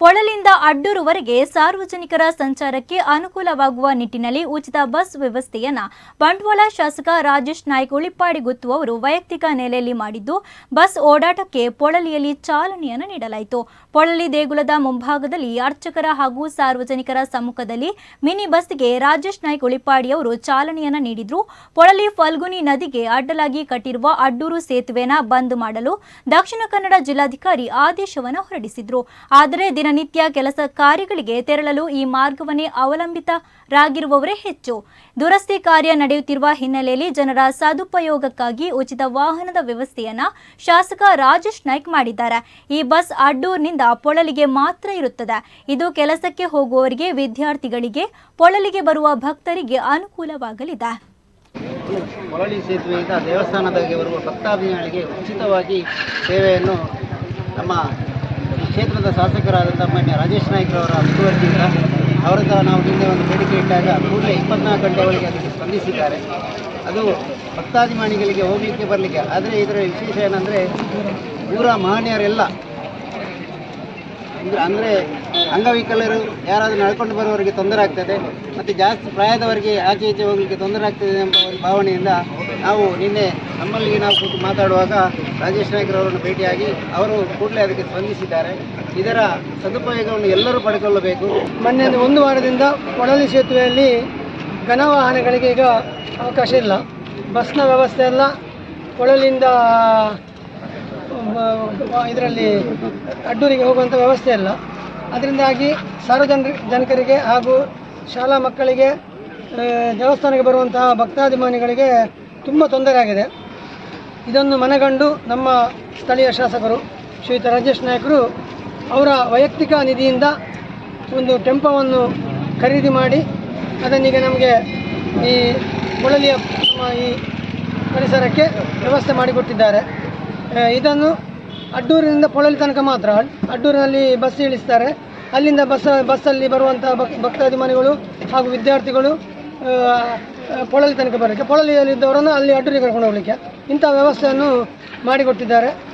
ಪೊಳಲಿಂದ ಅಡ್ಡೂರುವರೆಗೆ ಸಾರ್ವಜನಿಕರ ಸಂಚಾರಕ್ಕೆ ಅನುಕೂಲವಾಗುವ ನಿಟ್ಟಿನಲ್ಲಿ ಉಚಿತ ಬಸ್ ವ್ಯವಸ್ಥೆಯನ್ನು ಬಂಟ್ವಾಳ ಶಾಸಕ ರಾಜೇಶ್ ನಾಯ್ಕ್ ಉಳಿಪ್ಪಾಡಿಗುತ್ತು ಅವರು ವೈಯಕ್ತಿಕ ನೆಲೆಯಲ್ಲಿ ಮಾಡಿದ್ದು, ಬಸ್ ಓಡಾಟಕ್ಕೆ ಪೊಳಲಿಯಲ್ಲಿ ಚಾಲನೆಯನ್ನು ನೀಡಲಾಯಿತು. ಪೊಳಲಿ ದೇಗುಲದ ಮುಂಭಾಗದಲ್ಲಿ ಅರ್ಚಕರ ಹಾಗೂ ಸಾರ್ವಜನಿಕರ ಸಮ್ಮುಖದಲ್ಲಿ ಮಿನಿ ಬಸ್ಗೆ ರಾಜೇಶ್ ನಾಯ್ಕ ಉಳಿಪ್ಪಾಡಿ ಅವರು ಚಾಲನೆಯನ್ನು ನೀಡಿದ್ರು. ಪೊಳಲಿ ಫಲ್ಗುನಿ ನದಿಗೆ ಅಡ್ಡಲಾಗಿ ಕಟ್ಟಿರುವ ಅಡ್ಡೂರು ಸೇತುವೆನ ಬಂದ್ ಮಾಡಲು ದಕ್ಷಿಣ ಕನ್ನಡ ಜಿಲ್ಲಾಧಿಕಾರಿ ಆದೇಶವನ್ನು ಹೊರಡಿಸಿದ್ರು. ಆದರೆ ದಿನನಿತ್ಯ ಕೆಲಸ ಕಾರ್ಯಗಳಿಗೆ ತೆರಳಲು ಈ ಮಾರ್ಗವನ್ನೇ ಅವಲಂಬಿತರಾಗಿರುವವರೇ ಹೆಚ್ಚು. ದುರಸ್ತಿ ಕಾರ್ಯ ನಡೆಯುತ್ತಿರುವ ಹಿನ್ನೆಲೆಯಲ್ಲಿ ಜನರ ಸದುಪಯೋಗಕ್ಕಾಗಿ ಉಚಿತ ವಾಹನದ ವ್ಯವಸ್ಥೆಯನ್ನ ಶಾಸಕ ರಾಜೇಶ್ ನಾಯ್ಕ್ ಮಾಡಿದ್ದಾರೆ. ಈ ಬಸ್ ಅಡ್ಡೂರಿನಿಂದ ಪೊಳಲಿಗೆ ಮಾತ್ರ ಇರುತ್ತದೆ. ಇದು ಕೆಲಸಕ್ಕೆ ಹೋಗುವವರಿಗೆ, ವಿದ್ಯಾರ್ಥಿಗಳಿಗೆ, ಪೊಳಲಿಗೆ ಬರುವ ಭಕ್ತರಿಗೆ ಅನುಕೂಲವಾಗಲಿದೆ. ಪೊಳಲಿ ಸೇತುವೆಯಿಂದ ದೇವಸ್ಥಾನದವರೆಗೆ ಬರುವ ಭಕ್ತಾಭಿಮಾನಿಗಳಿಗೆ ಉಚಿತವಾಗಿ ಸೇವೆಯನ್ನು ನಮ್ಮ ಕ್ಷೇತ್ರದ ಶಾಸಕರಾದಂಥ ಮಾನ್ಯ ರಾಜೇಶ್ ನಾಯ್ಕರವರ ಮುತುವರ್ಜಿಯಿಂದ ಅವರಿಂದ ನಾವು ನಿನ್ನೆ ಒಂದು ಬೇಡಿಕೆ ಇಟ್ಟಾಗ ಕೂಡಲೇ ಇಪ್ಪತ್ನಾಲ್ಕು ಗಂಟೆ ಒಳಗೆ ಅದಕ್ಕೆ ಸ್ಪಂದಿಸಿದ್ದಾರೆ. ಅದು ಭಕ್ತಾಭಿಮಾನಿಗಳಿಗೆ ಹೋಗಲಿಕ್ಕೆ ಬರಲಿಕ್ಕೆ. ಆದರೆ ಇದರ ವಿಶೇಷ ಏನಂದರೆ ಊರ ಮಹನೀಯರೆಲ್ಲ ಅಂದ್ರೆ ಅಂಗವಿಕಲರು ಯಾರಾದರೂ ನಡ್ಕೊಂಡು ಬರುವವರಿಗೆ ತೊಂದರೆ ಆಗ್ತದೆ ಮತ್ತು ಜಾಸ್ತಿ ಪ್ರಾಯದವರಿಗೆ ಆಚೆ ಈಚೆ ಹೋಗಲಿಕ್ಕೆ ತೊಂದರೆ ಆಗ್ತದೆ ಎಂಬ ಒಂದು ಭಾವನೆಯಿಂದ ನಾವು ನಿನ್ನೆ ನಮ್ಮಲ್ಲಿಗೆ ನಾವು ಕೂತು ಮಾತಾಡುವಾಗ ರಾಜೇಶ್ ನಾಯ್ಕರವರನ್ನು ಭೇಟಿಯಾಗಿ ಅವರು ಕೂಡಲೇ ಅದಕ್ಕೆ ಸ್ಪಂದಿಸಿದ್ದಾರೆ. ಇದರ ಸದುಪಯೋಗವನ್ನು ಎಲ್ಲರೂ ಪಡೆದುಕೊಳ್ಳಬೇಕು ಮೊನ್ನೆ ಒಂದು ವಾರದಿಂದ ಕೊಡಲಿ ಸೇತುವೆಯಲ್ಲಿ ಘನ ವಾಹನಗಳಿಗೆ ಈಗ ಅವಕಾಶ ಇಲ್ಲ. ಬಸ್ನ ವ್ಯವಸ್ಥೆ ಎಲ್ಲ ಕೊಳಲಿಂದ ಇದರಲ್ಲಿ ಅಡ್ಡೂರಿಗೆ ಹೋಗುವಂಥ ವ್ಯವಸ್ಥೆ ಇಲ್ಲ ಅದರಿಂದಾಗಿ ಸಾರ್ವಜನಿಕ ಜನಕರಿಗೆ ಹಾಗೂ ಶಾಲಾ ಮಕ್ಕಳಿಗೆ ದೇವಸ್ಥಾನಕ್ಕೆ ಬರುವಂತಹ ಭಕ್ತಾಭಿಮಾನಿಗಳಿಗೆ ತುಂಬ ತೊಂದರೆ ಆಗಿದೆ. ಇದನ್ನು ಮನಗಂಡು ನಮ್ಮ ಸ್ಥಳೀಯ ಶಾಸಕರು, ಶ್ರೀಯುತ ರಾಜೇಶ್ ನಾಯಕರು ಅವರ ವೈಯಕ್ತಿಕ ನಿಧಿಯಿಂದ ಒಂದು ಟೆಂಪೋವನ್ನು ಖರೀದಿ ಮಾಡಿ, ಅದನ್ನೀಗ ನಮಗೆ ಈ ನಮ್ಮ ಈ ಪರಿಸರಕ್ಕೆ ವ್ಯವಸ್ಥೆ ಮಾಡಿಕೊಟ್ಟಿದ್ದಾರೆ. ಇದನ್ನು ಅಡ್ಡೂರಿನಿಂದ ಪೊಳಲಿ ತನಕ ಮಾತ್ರ. ಅಡ್ಡೂರಿನಲ್ಲಿ ಬಸ್ ಇಳಿಸ್ತಾರೆ. ಅಲ್ಲಿಂದ ಬಸ್, ಬಸ್ಸಲ್ಲಿ ಬರುವಂಥ ಭಕ್, ಭಕ್ತಾಭಿಮಾನಿಗಳು ಹಾಗೂ ವಿದ್ಯಾರ್ಥಿಗಳು ಪೊಳಲಿ ತನಕ ಬರಲಿಕ್ಕೆ ಪೊಳಲಿಯಲ್ಲಿದ್ದವರನ್ನು ಅಲ್ಲಿ ಅಡ್ಡೂರಿಗೆ ಕರ್ಕೊಂಡು ಹೋಗಲಿಕ್ಕೆ. ಇಂಥ ವ್ಯವಸ್ಥೆಯನ್ನು ಮಾಡಿಕೊಟ್ಟಿದ್ದಾರೆ.